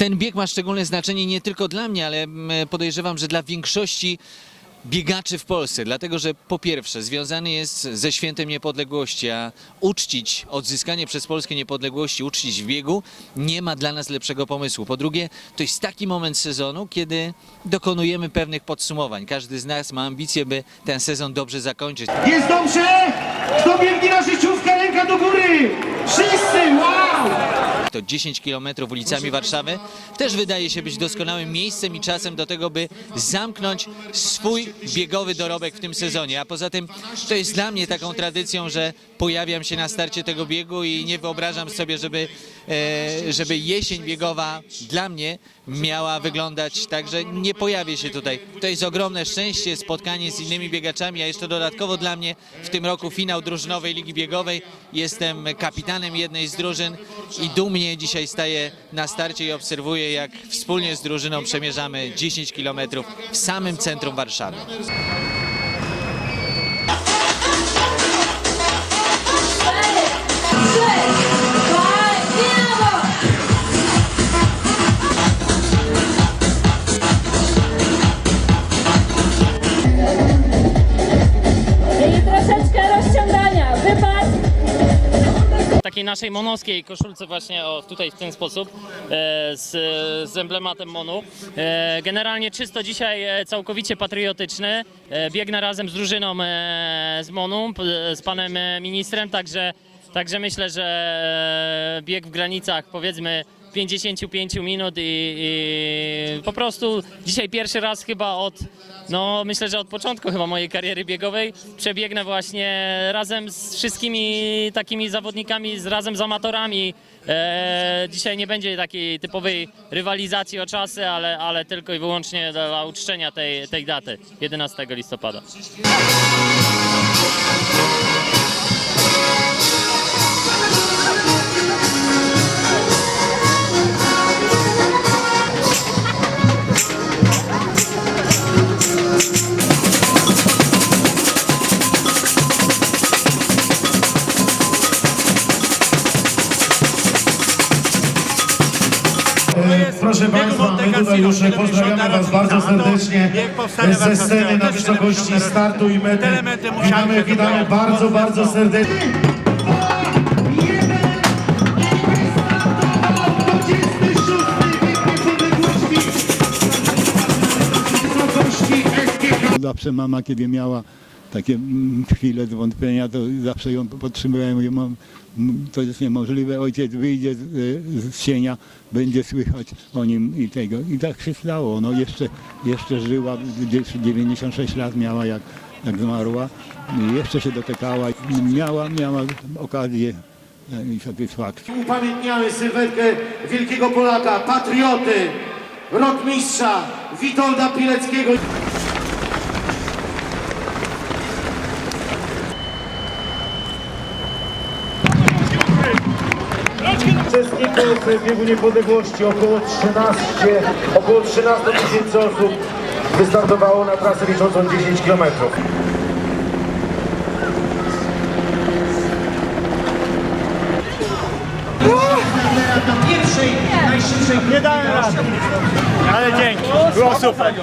Ten bieg ma szczególne znaczenie nie tylko dla mnie, ale mm, podejrzewam, że dla większości biegaczy w Polsce, dlatego że po pierwsze związany jest ze świętem niepodległości, a uczcić odzyskanie przez Polskę niepodległości, uczcić w biegu, nie ma dla nas lepszego pomysłu. Po drugie, to jest taki moment sezonu, kiedy dokonujemy pewnych podsumowań. Każdy z nas ma ambicje, by ten sezon dobrze zakończyć. Jest dobrze! Kto biegnie na życiówkę, ręka do góry! Wszyscy, wow! To 10 km ulicami Warszawy, też wydaje się być doskonałym miejscem i czasem do tego, by zamknąć swój biegowy dorobek w tym sezonie. A poza tym to jest dla mnie taką tradycją, że pojawiam się na starcie tego biegu i nie wyobrażam sobie, żeby, e, żeby jesień biegowa dla mnie miała wyglądać tak, że nie pojawię się tutaj. To jest ogromne szczęście, spotkanie z innymi biegaczami, a jeszcze dodatkowo dla mnie w tym roku finał drużynowej Ligi Biegowej. Jestem kapitanem jednej z drużyn i dumnie dzisiaj staję na starcie i obserwuję, jak wspólnie z drużyną przemierzamy 10 km w samym centrum Warszawy. Takiej naszej monowskiej koszulce właśnie o, tutaj w ten sposób e, z, z emblematem Monu. E, generalnie czysto dzisiaj e, całkowicie patriotyczny. Biegnę razem z drużyną z Monu, z panem ministrem, także, także myślę, że bieg w granicach powiedzmy 55 minut i, i po prostu dzisiaj pierwszy raz chyba od, no myślę, że od początku chyba mojej kariery biegowej przebiegnę właśnie razem z wszystkimi takimi zawodnikami, z, razem z amatorami. E, dzisiaj nie będzie takiej typowej rywalizacji o czasy, ale, ale tylko i wyłącznie dla uczczenia tej, tej daty, 11 listopada. Proszę Państwa, my tutaj już pozdrawiamy Was bardzo serdecznie ze sceny na wysokości startu i mety. Witamy, witamy bardzo, bardzo serdecznie. Zawsze mama, kiedy miała takie mm, chwile zwątpienia, to zawsze ją podtrzymywałem. Mówię, mam, to jest niemożliwe, ojciec wyjdzie z, y, z sienia, będzie słychać o nim i tego. I tak się stało. No jeszcze, jeszcze żyła, gdzieś 96 lat miała jak, jak zmarła. Jeszcze się dotykała. Miała, miała okazję e, i satysfakcję. Upamiętniamy sylwetkę wielkiego Polaka, patrioty, rotmistrza Witolda Pileckiego. Uczestników biegu niepodległości około 13, około 13 tysięcy osób wystartowało na trasę liczącą 10 kilometrów. Nie dałem rady. Ale dzięki, było super.